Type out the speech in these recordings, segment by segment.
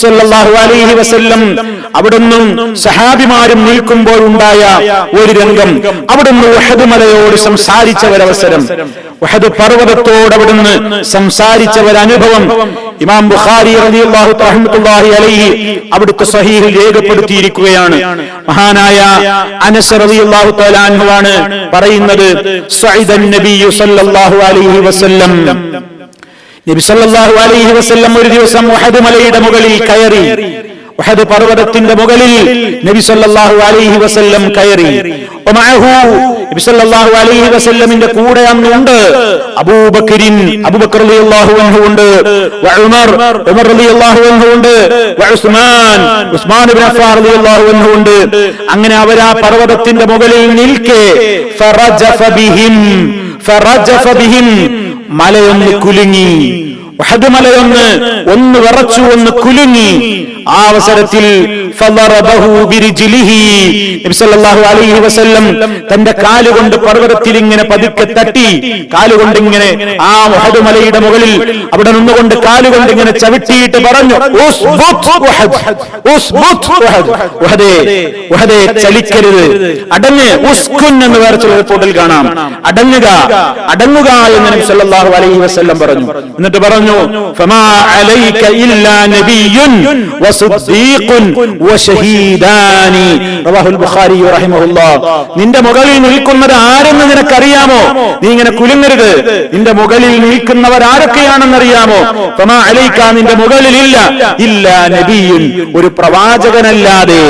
അലൈഹി വസല്ലം അവിടുന്ന് സഹാബിമാരും നിൽക്കുമ്പോൾ ഉണ്ടായ ഒരു രംഗം. അവിടുന്ന് വഹദ് മലയോട് സംസാരിച്ച ഒരവസരം വഹദ് പർവതത്തോട് അവിടുന്ന് സംസാരിച്ച ഒരനുഭവം ഇമാം ബുഖാരി റളിയല്ലാഹു അലൈഹി അവിടുത്തെ സഹീഹിൽ രേഖപ്പെടുത്തിയിരിക്കുകയാണ്. മഹാനായ അനസ് റളിയല്ലാഹു തആല ആണ് പറയുന്നത് സഈദൻ നബിയു സല്ലല്ലാഹു അലൈഹി വസല്ലം നബി സല്ലല്ലാഹു അലൈഹി വസല്ലം ഒരു ദിവസം ഉഹദ് മലയുടെ മുകളിൽ കയറി. ഉഹദ് പർവതത്തിന്റെ മുകളിൽ നബി സല്ലല്ലാഹു അലൈഹി വസല്ലം കയറി. നബി സല്ലല്ലാഹു അലൈഹി വസല്ലമിന്റെ കൂടെ അന്നുണ്ട്. അബൂബക്കരിൻ അബൂബക്കർ റളിയല്ലാഹു അൻഹു ഉണ്ട്. വഉമർ ഉമർ റളിയല്ലാഹു അൻഹു ഉണ്ട്. ഉസ്മാൻ ഉസ്മാൻ ഇബ്നു അഫ്ഫാൻ റളിയല്ലാഹു അൻഹു ഉണ്ട്. അങ്ങനെ അവർ ആ പർവതത്തിന്റെ മുകളിൽ നിൽക്കെ. ഫറജഫ ബിഹിം ഫറജഫ ബിഹിം മലയൊന്ന് കുലുങ്ങി. മലയൊന്ന് ഒന്ന് വിറച്ചു ഒന്ന് കുലുങ്ങി. ആ അവസരത്തിൽ തന്റെ കാലുകൊണ്ട് പർവതത്തിൽ ഇങ്ങനെ പതുക്കെ തട്ടി. കാലുകൊണ്ട് ഇങ്ങനെ ആ വഹദ് മലയുടെ മുകളിൽ അവിടെ നിന്നുകൊണ്ട് കാലുകൊണ്ട് ഇങ്ങനെ ചവിട്ടിയിട്ട് പറഞ്ഞു ചലിക്കരുത്. അടങ്ങ് ഉസ്കുൻ എന്ന് വേറെ ചില റിപ്പോർട്ടിൽ കാണാം. അടങ്ങുക അടങ്ങുക എന്ന് നബി സല്ലല്ലാഹു അലൈഹി വസല്ലം പറഞ്ഞു. എന്നിട്ട് പറഞ്ഞു ഫമാ അലൈക ഇല്ലാ നബിയ്യുൻ വസുദ്ദീഖുൻ നിന്റെ മുകളിൽ നിൽക്കുന്നത് ആരെന്ന് നിനക്കറിയാമോ? നീ ഇങ്ങനെ കുലുങ്ങരുത്. നിന്റെ മുകളിൽ നിൽക്കുന്നവർ ആരൊക്കെയാണെന്നറിയാമോ? അലൈക നിന്റെ മുകളിലില്ല. ഇല്ല നബിയും ഒരു പ്രവാചകനല്ലാതെ.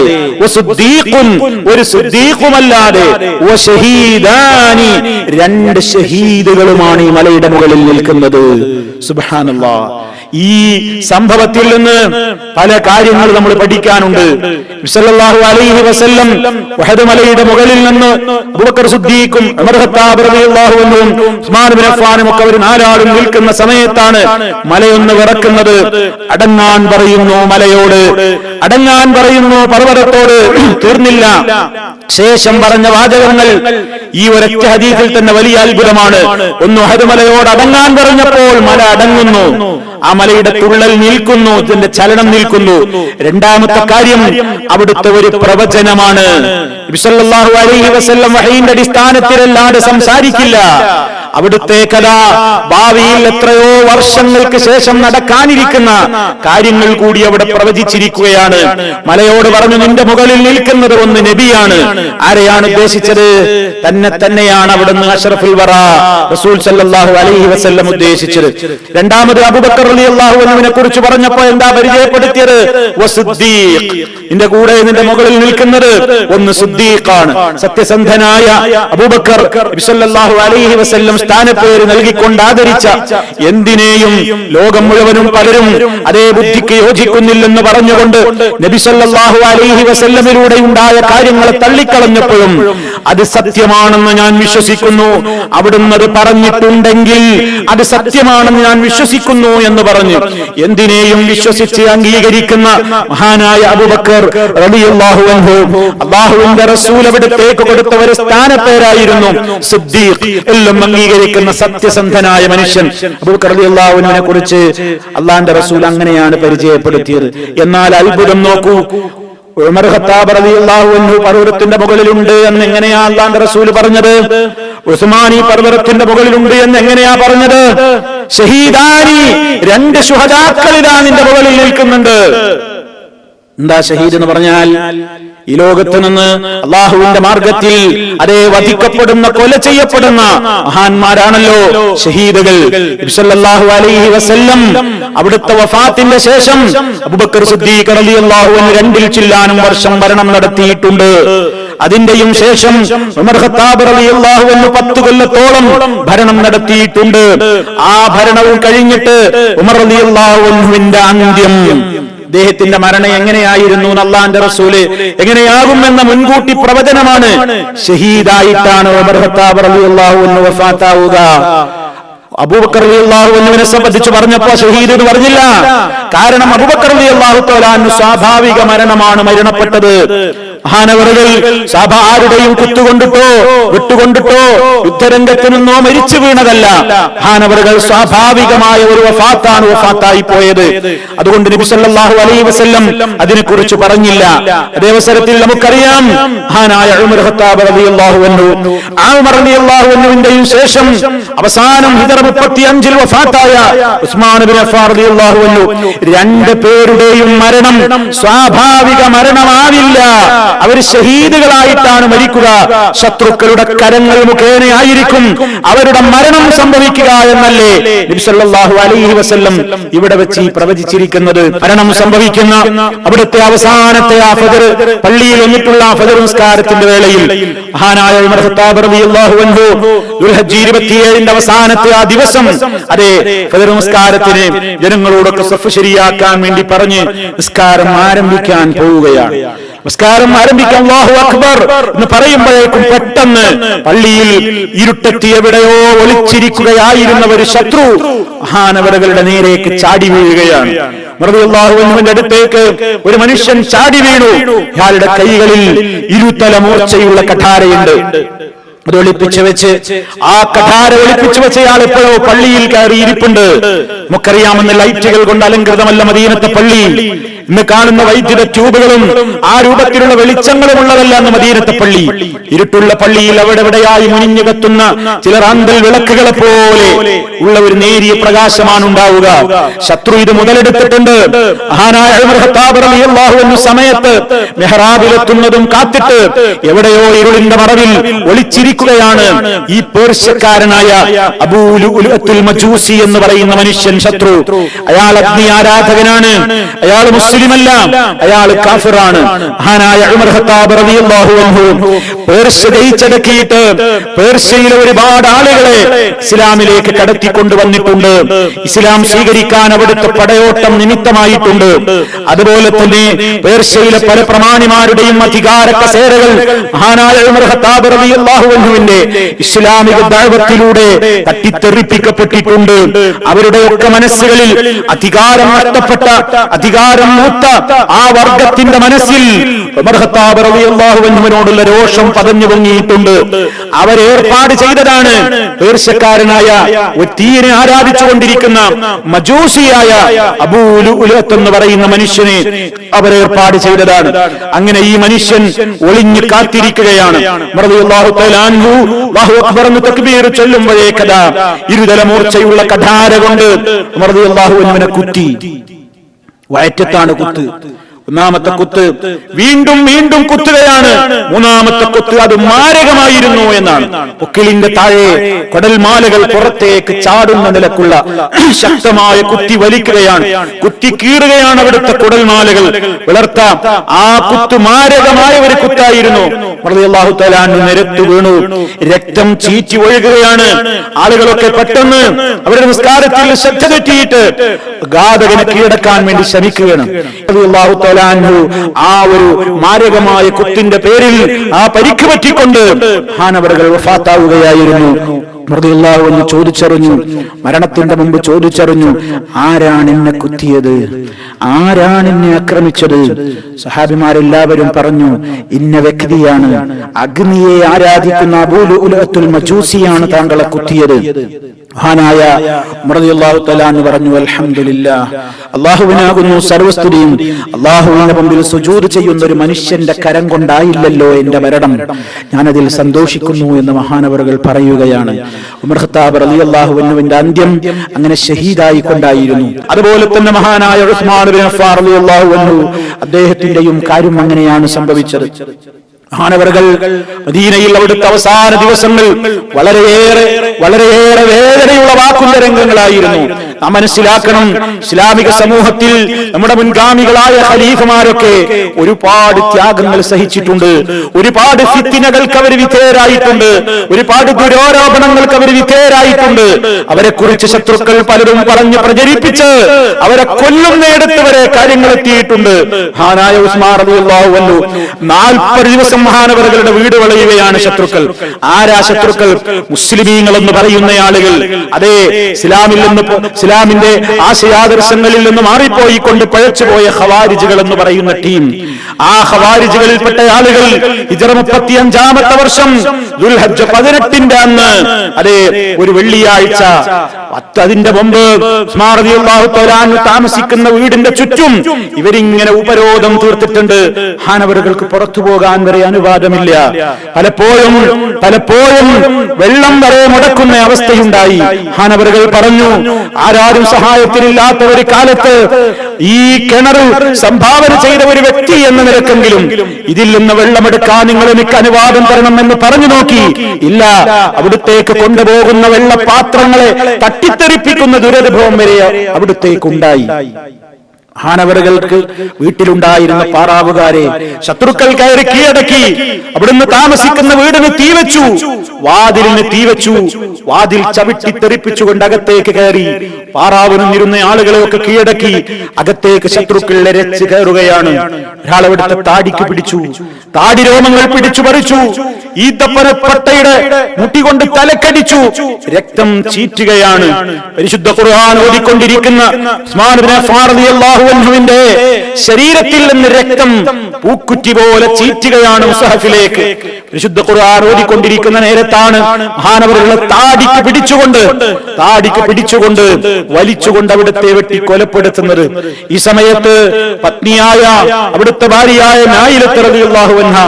ഒരു സുദ്ദീഖുമല്ലാതെ. രണ്ട് ഷഹീദുകളുമാണ് ഈ മലയുടെ മുകളിൽ നിൽക്കുന്നത്. സുബ്ഹാനല്ലാ. ഈ സംഭവത്തിൽ നിന്ന് പല കാര്യങ്ങൾ നമ്മൾ പഠിക്കാനുണ്ട്. അലൈഹി വസല്ലം മലയുടെ മുകളിൽ നിന്ന് ഒക്കെ അവർ നാലാളും നിൽക്കുന്ന സമയത്താണ് മലയൊന്ന് വിറക്കുന്നത്. അടങ്ങാൻ പറയുന്നു മലയോട്. അടങ്ങാൻ പറയുന്നു പർവതത്തോട്. തീർന്നില്ല. ശേഷം പറഞ്ഞ വാചകങ്ങൾ ഈ ഒരൊറ്റ ഹദീസിൽ തന്നെ വലിയ അത്ഭുതമാണ്. ഒന്ന് ഹരുമലയോട് അടങ്ങാൻ പറഞ്ഞപ്പോൾ മല അടങ്ങുന്നു. ആ മലയുടെ തുള്ളൽ നിൽക്കുന്നു ഇതിന്റെ ചലനം നിൽക്കുന്നു. രണ്ടാമത്തെ കാര്യം അവിടുത്തെ ഒരു പ്രവചനമാണ്. അലൈഹി വസല്ലം വഹീന്റെ അടിസ്ഥാനത്തിലല്ലാതെ സംസാരിക്കില്ല. അവിടുത്തെ കഥ ഭാവിയിൽ എത്രയോ വർഷങ്ങൾക്ക് ശേഷം നടക്കാനിരിക്കുന്ന കാര്യങ്ങൾ കൂടി അവിടെ പ്രവചിച്ചിരിക്കുകയാണ്. മലയോട് പറഞ്ഞു നിന്റെ മുകളിൽ നിൽക്കുന്നത് ഒന്ന് നബിയാണ്. ആരെയാണ് ഉദ്ദേശിച്ചത്? തന്നെ തന്നെയാണ് അവിടുന്ന് അഷറഫുൽ വറ റസൂൽ സല്ലാഹു അലൈഹി വസ്ല്ലം ഉദ്ദേശിച്ചത്. രണ്ടാമത് അബുബക്കർ അലി അള്ളാഹു എന്നിവനെ കുറിച്ച് പറഞ്ഞപ്പോ എന്താ പരിചയപ്പെടുത്തിയത്? നിന്റെ കൂടെ നിന്റെ മുകളിൽ നിൽക്കുന്നത് ഒന്ന് സുദ്ദീഖാണ്. സത്യസന്ധനായ അബൂബക്കർ അലൈഹി വസല്ലം സ്ഥാനപ്പേര് നൽകിക്കൊണ്ട് ആദരിച്ച എന്തിനേയും ലോകം മുഴുവനും പലരും അതേ ബുദ്ധിക്ക് യോജിക്കുന്നില്ലെന്ന് പറഞ്ഞുകൊണ്ട് നബിസല്ലാഹു അലൈഹി വസല്ലമിലൂടെ ഉണ്ടായ കാര്യങ്ങളെ തള്ളിക്കളഞ്ഞപ്പോഴും അത് സത്യമാണെന്ന് ഞാൻ വിശ്വസിക്കുന്നു. അവിടുന്ന് അത് പറഞ്ഞിട്ടുണ്ടെങ്കിൽ അത് സത്യമാണെന്ന് ഞാൻ വിശ്വസിക്കുന്നു എന്ന് പറഞ്ഞു. എന്തിനേയും വിശ്വസിച്ച് അംഗീകരിക്കുന്ന മഹാനായ അബുബക്കർ അള്ളാഹുവിന്റെ റസൂൽ അവിടത്തേക്ക് കൊടുത്ത ഒരു സ്ഥാനപ്പേരായിരുന്നു സിദ്ദീഖ്. എല്ലാം അംഗീകരിക്കുന്ന സത്യസന്ധനായ മനുഷ്യൻ. അബൂബക്കർ അള്ളാഹുവിനെ കുറിച്ച് അള്ളാന്റെ റസൂൽ അങ്ങനെയാണ് പരിചയപ്പെടുത്തിയത്. എന്നാൽ അത്ഭുതം നോക്കൂ. ഉമർ ഖത്താബ് റളിയല്ലാഹു അൻഹു പർവതത്തിന്റെ മുകളിലുണ്ട് എന്ന് എങ്ങനെയാ അള്ളാന്റെ റസൂൽ പറഞ്ഞത്? ഉസ്മാനി പർവതത്തിന്റെ മുകളിലുണ്ട് എന്ന് എങ്ങനെയാ പറഞ്ഞത്? ഷഹീദാനി രണ്ട് ശുഹദാക്കളിതാ നിന്റെ മുകളിൽ നിൽക്കുന്നുണ്ട്. എന്താ ഷഹീദ് എന്ന് പറഞ്ഞാൽ ഈ ലോകത്ത് നിന്ന് അള്ളാഹുവിന്റെ മാർഗത്തിൽ അതേ വധിക്കപ്പെടുന്ന കൊല ചെയ്യപ്പെടുന്ന മഹാന്മാരാണല്ലോ ഷഹീദുകൾ. അലൈഹി വസല്ലം അവിടുത്തെ വഫാത്തിന്റെ ശേഷം അബൂബക്കർ റളിയല്ലാഹു രണ്ടിൽ ചില്ലാനും വർഷം ഭരണം നടത്തിയിട്ടുണ്ട്. അതിന്റെയും ശേഷം ഉമർ ഖത്താബ് റളിയല്ലാഹു അൻഹു പത്ത് കൊല്ലത്തോളം ഭരണം നടത്തിയിട്ടുണ്ട്. ആ ഭരണവും കഴിഞ്ഞിട്ട് ഉമർ റളിയല്ലാഹു അൻഹുവിന്റെ അന്ത്യം. അദ്ദേഹത്തിന്റെ മരണം എങ്ങനെയായിരുന്നു അള്ളാന്റെ റസൂൽ എങ്ങനെയാകും എന്ന മുൻകൂട്ടി പ്രവചനമാണ് ഷഹീദായിട്ടാണ് വഫാത്താവുക. അബൂബക്കർ അൻഹുവിനെ സംബന്ധിച്ച് പറഞ്ഞപ്പോ ഷഹീദ് എന്ന് പറഞ്ഞില്ല. കാരണം അബൂബക്കർ തആല സ്വാഭാവിക മരണമാണ് മരണപ്പെട്ടത്. മഹാനവറുകൾ സഭ ആരുടെയും കുത്തുകൊണ്ടിട്ടോ വിട്ടുകൊണ്ടിട്ടോ യുദ്ധരംഗത്ത് നിന്നോ മരിച്ചു വീണതല്ല. മഹാനവറുകൾ സ്വാഭാവികമായ ഒരു വഫാത്താണ് വഫാത്തായി പോയത്. അതുകൊണ്ട് നബി അലൈ വസ്ല്ലം അതിനെക്കുറിച്ച് പറഞ്ഞില്ല. അതേ അവസരത്തിൽ നമുക്കറിയാം മഹാനായ അൻഹുവിന്റെയും ശേഷം അവസാനം ഹിജറ 35 ൽ വഫാത്തായ ഉസ്മാൻ രണ്ട് പേരുടെയും മരണം സ്വാഭാവിക മരണമാവില്ല. അവർ ഷഹീദുകളായിട്ടാണ് മരിക്കുക. ശത്രുക്കളുടെ കരങ്ങൾ മുഖേനയായിരിക്കും അവരുടെ മരണം സംഭവിക്കുക എന്നല്ലേ നബി സല്ലല്ലാഹു അലൈഹി വസല്ലം ഇവിടെ വെച്ച് പ്രവചിച്ചിരിക്കുന്നത്. മരണം സംഭവിക്കുന്ന അവിടുത്തെ അവസാനത്തെ ആ ഫജർ പള്ളിയിൽ വന്നിട്ടുള്ള ആ ഫജർ നിസ്കാരത്തിന്റെ വേളയിൽ. മഹാനായ ഉമർ ഖത്താബ് റളിയല്ലാഹു അൻഹു ദുൽഹജ്ജ് 27ന്റെ അവസാനത്തെ ആ ദിവസം അതെ ഫദർ നമസ്കാരത്തിന് ജനങ്ങളോടൊക്കെ സഫ് ശരിയാക്കാൻ വേണ്ടി പറഞ്ഞ് നിസ്കാരം ആരംഭിക്കാൻ പോവുകയാണ്. നമസ്കാരം ആരംഭിക്കാം അല്ലാഹു അക്ബർ എന്ന് പറയുമ്പോഴേക്കും പെട്ടെന്ന് പള്ളിയിൽ ഇരുട്ടെത്തി എവിടെയോ ഒളിച്ചിരിക്കുകയായിരുന്ന ഒരു ശത്രു മഹാനവരകളുടെ നേരേക്ക് ചാടി വീഴുകയാണ്. മറുപടിയുള്ളാഹുവിന്റെ അടുത്തേക്ക് ഒരു മനുഷ്യൻ ചാടി വീണു. ഇയാളുടെ കൈകളിൽ ഇരുതല മൂർച്ചയുള്ള കഠാരയുണ്ട്. അത് ഒളിപ്പിച്ചു വെച്ച് ആ കഠാര ഒളിപ്പിച്ചു വെച്ച ഇയാൾ എപ്പോഴോ പള്ളിയിൽ കയറി ഇരിപ്പുണ്ട് നമുക്കറിയാമെന്ന ലൈറ്റുകൾ കൊണ്ട് അലങ്കൃതമല്ല മദീനത്തെ പള്ളി. ഇന്ന് കാണുന്ന വൈദ്യുത ട്യൂബുകളും ആ രൂപത്തിലുള്ള വെളിച്ചങ്ങളും ഉള്ളതല്ല എന്ന് മദീനത്തെ പള്ളി. ഇരുട്ടുള്ള പള്ളിയിൽ അവിടെവിടെയായി മുനിഞ്ഞു കത്തുന്ന ചിലർ അന്തൽ വിളക്കുകളെ പോലെ ഉള്ള ഒരു നേരിയ പ്രകാശമാണ് ഉണ്ടാവുക. ശത്രു ഇത് മുതലെടുത്തിട്ടുണ്ട്. സമയത്ത് മെഹ്റാബിലെത്തുന്നതും കാത്തിട്ട് എവിടെയോ ഇരുളിന്റെ മറവിൽ ഒളിച്ചിരിക്കുകയാണ്. ഈ പേർഷ്യക്കാരനായ അബൂലുൽ മജൂസി എന്ന് പറയുന്ന മനുഷ്യൻ ശത്രു. അയാൾ അഗ്നി ആരാധകനാണ്. അയാൾ മുസ്ലിമല്ല അയാൾ കാഫിറാണ്. മഹാനായ ഉമർ ഖത്താബ് റളിയല്ലാഹു അൻഹു പേർഷ്യ ജയിച്ചടക്കിയിട്ട് പേർഷ്യയിലെ ഒരുപാട് ആളുകളെ ഇസ്ലാമിലേക്ക് കടത്തിക്കൊണ്ടുവന്നിട്ടുണ്ട്. ഇസ്ലാം സ്വീകരിക്കാൻ അവിടുത്തെ പടയോട്ടം നിമിത്തമായിട്ടുണ്ട്. അതുപോലെ തന്നെ പേർഷ്യയിലെ പല പ്രമാണിമാരുടെയും അധികാര കസേരകൾ മഹാനായ ഉമർ ഖത്താബ് റളിയല്ലാഹു അൻഹുവിന്റെ ഇസ്ലാമിക ദൈവത്തിലൂടെ തട്ടിത്തെറിപ്പിക്കപ്പെട്ടിട്ടുണ്ട്. അവരുടെയൊക്കെ മനസ്സുകളിൽ അധികാരം നഷ്ടപ്പെട്ട അധികാരം മൂത്ത ആ വർഗത്തിന്റെ മനസ്സിൽ അൻഹുവിനോടുള്ള രോഷം പതഞ്ഞു പൊങ്ങിയിട്ടുണ്ട്. അവരേർപ്പാട് ചെയ്തതാണ് പേർഷ്യക്കാരനായ ഒരു തീരെ ആരാധിച്ചുകൊണ്ടിരിക്കുന്ന മജൂസിയായ അബൂലുലത്ത് എന്ന് പറയുന്ന മനുഷ്യനെ അവരേർപ്പാട് ചെയ്തതാണ്. അങ്ങനെ ഈ മനുഷ്യൻ ഒളിഞ്ഞു കാത്തിരിക്കുകയാണ്. തക്ബീർ ചൊല്ലുമ്പോഴേക്കതാ ഇരുതല മൂർച്ചയുള്ള കഠാര കൊണ്ട് റളിയല്ലാഹു അൻഹുവിനെ കുത്തി. വയറ്റത്താണ് കുത്ത്. ഒന്നാമത്തെ കുത്ത് വീണ്ടും വീണ്ടും കുത്തുകയാണ്. മൂന്നാമത്തെ കുത്ത് അത് മാരകമായിരുന്നു എന്നാണ്. പൊക്കിളിന്റെ താഴെ കടൽമാലകൾ പുറത്തേക്ക് ചാടുന്ന നിലക്കുള്ള ശക്തമായ കുത്തി വലിക്കുകയാണ്. കുത്തി കീറുകയാണ് അവിടുത്തെ കുടൽമാലകൾ വിളർത്താം. ആ കുത്ത് മാരകമായ ഒരു കുത്തായിരുന്നു. നിരത്തു വീണു. രക്തം ചീറ്റി ഒഴുകുകയാണ്. ആളുകളൊക്കെ പെട്ടെന്ന് അവരുടെ നിസ്കാരത്തിൽ ശ്രദ്ധ തെറ്റിയിട്ട് ഘാതകനെ കീഴടക്കാൻ വേണ്ടി ശ്രമിക്കുകയാണ്. തആല ആ ഒരു മാരകമായ കുത്തിന്റെ പേരിൽ ആ പരിക്ക് പറ്റിക്കൊണ്ട് ഹാനവറുകൾ വഫാത്താവുകയായിരുന്നു. അൻഹു ചോദിച്ചറിഞ്ഞു. മരണത്തിന്റെ മുമ്പ് ചോദിച്ചറിഞ്ഞു ആരാണ് എന്നെ കുത്തിയത്? ആരാണ് എന്നെ ആക്രമിച്ചത്? സഹാബിമാരെല്ലാവരും പറഞ്ഞു ഇന്ന വ്യക്തിയാണ്. അഗ്നിയെ ആരാധിക്കുന്ന അബൂലു മജൂസിയാണ് താങ്കളെ കുത്തിയത്. മഹാനായ റളിയല്ലാഹു തലാന്ന് പറഞ്ഞു അലഹമില്ല അള്ളാഹുവിനാകുന്നു സർവസ്തുതിയും. അള്ളാഹുവിന്റെ മുമ്പിൽ സുജൂത് ചെയ്യുന്ന ഒരു മനുഷ്യന്റെ കരം കൊണ്ടായില്ലല്ലോ എന്റെ മരണം. ഞാനതിൽ സന്തോഷിക്കുന്നു എന്ന് മഹാനവറുകൾ പറയുകയാണ്. ഉമർ ഖത്താബ് റളിയല്ലാഹു അൻഹുവിന്റെ അന്ത്യം അങ്ങനെ ഷഹീദായി കൊണ്ടായിരുന്നു അതുപോലെ തന്നെ മഹാനായ ഉസ്മാൻ ബിൻ അഫ്ഫാൻ റളിയല്ലാഹു അൻഹു അദ്ദേഹത്തിന്റെയും കാര്യം അങ്ങനെയാണ് സംഭവിച്ചത്. മഹാനവറുകൾ മദീനയിൽ അവിടുത്തെ അവസാന ദിവസങ്ങൾ വളരെയേറെ വളരെയേറെ വേദനയുള്ള വാക്കുന്ന രംഗങ്ങളായിരുന്നു. നാം മനസ്സിലാക്കണം ഇസ്ലാമിക സമൂഹത്തിൽ നമ്മുടെ മുൻഗാമികളായ ഖലീഫമാരൊക്കെ ഒരുപാട് ത്യാഗങ്ങൾ സഹിച്ചിട്ടുണ്ട്. ഒരുപാട് ഫിത്തിനകൾക്ക് അവർ വിധേയരായിട്ടുണ്ട്. ഒരുപാട് ദുരോരോപണങ്ങൾക്ക് അവർ വിധേയരായിട്ടുണ്ട്. അവരെ കുറിച്ച് ശത്രുക്കൾ പലരും പറഞ്ഞ് പ്രചരിപ്പിച്ച് അവരെ കൊല്ലുന്നിടത്ത് വരെ കാര്യങ്ങൾ എത്തിയിട്ടുണ്ട്. ഹാനായ അൻഹു നാൽപ്പത് ദിവസം മഹാനവറുകളുടെ വീട് വളയുകയാണ് ശത്രുക്കൾ. ആരാ ശത്രുക്കൾ? മുസ്ലിമീങ്ങൾ എന്ന് പറയുന്ന ആളുകൾ. അതെ ഇസ്ലാമിൽ നിന്ന് ഇസ്ലാമിന്റെ ആശയാദർശങ്ങളിൽ നിന്ന് മാറിപ്പോയിക്കൊണ്ട് പഴച്ചുപോയ ഹവാരിജുകൾ എന്ന് പറയുന്ന ടീം. ആ ഖവാരിജുകളിൽപ്പെട്ട ആളുകൾ ഇതര മുപ്പത്തി അഞ്ചാമത്തെ വർഷം ദുൽഹജ്ജ പതിനെട്ടിന്റെ അന്ന് അതെ ഒരു വെള്ളിയാഴ്ച അതിന്റെ മുമ്പ് താമസിക്കുന്ന വീടിന്റെ ചുറ്റും ഇവരിങ്ങനെ ഉപരോധം തീർത്തിട്ടുണ്ട്. ഹാനവറുകൾക്ക് പുറത്തു പോകാൻ വരെ അനുവാദമില്ല. പലപ്പോഴും പലപ്പോഴും വെള്ളം വരെ മുടക്കുന്ന അവസ്ഥയുണ്ടായി. ഹാനവറുകൾ പറഞ്ഞു ആരാരും സഹായത്തിനില്ലാത്ത ഒരു കാലത്ത് ഈ കിണർ സംഭാവന ചെയ്ത ഒരു വ്യക്തി എന്ന നിരക്കെങ്കിലും ഇതിൽ നിന്ന് വെള്ളമെടുക്കാൻ നിങ്ങൾ എനിക്ക് അനുവാദം തരണം എന്ന് പറഞ്ഞു നോക്കി. ഇല്ല അവിടുത്തേക്ക് കൊണ്ടുപോകുന്ന വെള്ളപാത്രങ്ങളെ തട്ടിത്തെറിപ്പിക്കുന്ന ദുരനുഭവം വരെ അവിടുത്തേക്കുണ്ടായി ഹാനവറുകൾക്ക് വീട്ടിലുണ്ടായിരുന്ന പാറാവുകാരെ ശത്രുക്കൾ കയറി കീഴടക്കി. അവിടുന്ന് താമസിക്കുന്ന വീടിന് തീവച്ചു വാതിലിന് തീവച്ചു വാതിൽ ചവിട്ടി തെറിപ്പിച്ചുകൊണ്ട് അകത്തേക്ക് കയറി. പാറാവ് നിന്നിരുന്ന ആളുകളെയൊക്കെ കീഴടക്കി. അകത്തേക്ക് ശത്രുക്കൾ രച്ച് കയറുകയാണ്. ഒരാളവിടുത്തെ താടിക്ക് പിടിച്ചു. താടി രോമങ്ങൾ പിടിച്ചു പറിച്ചു. ഈത്തപ്പനപ്പട്ടയുടെ മുട്ടികൊണ്ട് തലക്കടിച്ചു. രക്തം ചീറ്റുകയാണ്. പരിശുദ്ധ ഖുർആൻ ഓതിക്കൊണ്ടിരിക്കുന്ന ഉസ്മാൻ ബിൻ റളിയല്ലാഹു അൻഹുവിന്റെ ശരീരത്തിൽ നിന്ന് രക്തം പൂക്കുറ്റി പോലെ ചീറ്റുകയാണ് മുസഹഫിലേക്ക് വിശുദ്ധ ഖുർആൻ ഓടിക്കൊണ്ടിരിക്കുന്ന നേരത്താണ് മഹാനവറുകളെ താടിക്ക് പിടിച്ചുകൊണ്ട് താടിക്ക് പിടിച്ചുകൊണ്ട് വലിച്ചുകൊണ്ട് അവിടുത്തെ വെട്ടി കൊലപ്പെടുത്തുന്നത്. ഈ സമയത്ത് പത്നിയായ അവിടുത്തെ ഭാര്യയായ നായിലത്ത് റളിയല്ലാഹു അൻഹ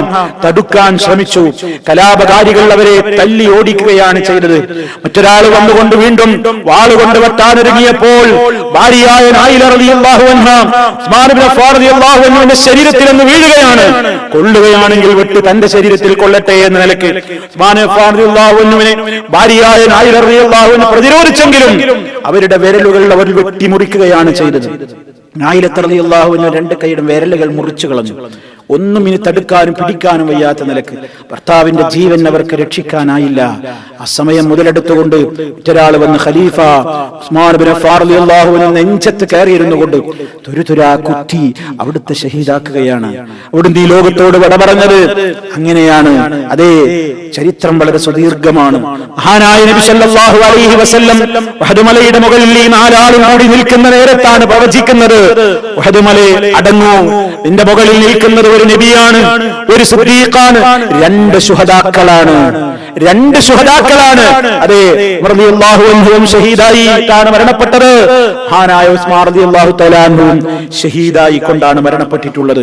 തടുക്കാൻ ശ്രമിച്ചു. കലാപകാരികൾ അവരെ തല്ലി ഓടിക്കുകയാണ് ചെയ്തത്. മറ്റൊരാൾ വന്നുകൊണ്ട് വീണ്ടും വാളുകൊണ്ട് വെട്ടാനൊരുങ്ങിയപ്പോൾ ഭാര്യയായ നായില ശരീരത്തിൽ നിന്ന് വീഴുകയാണ്. കൊള്ളുകയാണെങ്കിൽ വിട്ട് തന്റെ ശരീരത്തിൽ കൊള്ളട്ടെ എന്ന അൻഹുവിനെ ഭാര്യയായ അൻഹ പ്രതിരോധിച്ചെങ്കിലും അവരുടെ വിരലുകൾ അവർ വെട്ടിമുറിക്കുകയാണ് ചെയ്തത്. നായിലത്ത് റളിയല്ലാഹു അൻഹു രണ്ട് കൈയുടെ വിരലുകൾ മുറിച്ചു കളഞ്ഞു. ഒന്നും ഇനി തടുക്കാനും പിടിക്കാനും വയ്യാത്ത നിലയ്ക്ക്. ഭർത്താവിന്റെ ജീവൻ അവർക്ക് രക്ഷിക്കാനായില്ല. ആ സമയം മുതലെടുത്തുകൊണ്ട് മറ്റൊരാൾ വന്ന് ഖലീഫ ഉസ്മാൻ നെഞ്ചത്ത് കയറിയിരുന്നു കൊണ്ട് തുരുതുരാ കുത്തി അവിടുത്തെ ഷഹീദാക്കുകയാണ്. അവിടുന്ന് ഈ ലോകത്തോട് വട പറഞ്ഞത് അങ്ങനെയാണ്. അതേ ചരിത്രം വളരെ സുദീർഘമാണ്. മഹാനായ നബി സല്ലല്ലാഹു അലൈഹി വസല്ലം വഹദുമലയുടെ മുകളിൽ ഈ നാലാളും കൂടി നിൽക്കുന്ന നേരത്താണ് പ്രവചിക്കുന്നത്. വഹദുമലെ അടങ്ങൂ. നിന്റെ മുകളിൽ നിൽക്കുന്നത് ഒരു നബിയാണ് ഒരു സുദ്ദീഖാണ് രണ്ട് ശുഹദാക്കളാണ്. രണ്ട് ശുഹദാക്കളാണ്. അതെ അൻഹുവും ഷഹീദായി ാണ് മരണപ്പെട്ടത്. ഹാനായ ഉസ്മാൻ റളിയല്ലാഹു തആല അൻഹുവും ഷഹീദായി കൊണ്ടാണ് മരണപ്പെട്ടിട്ടുള്ളത്.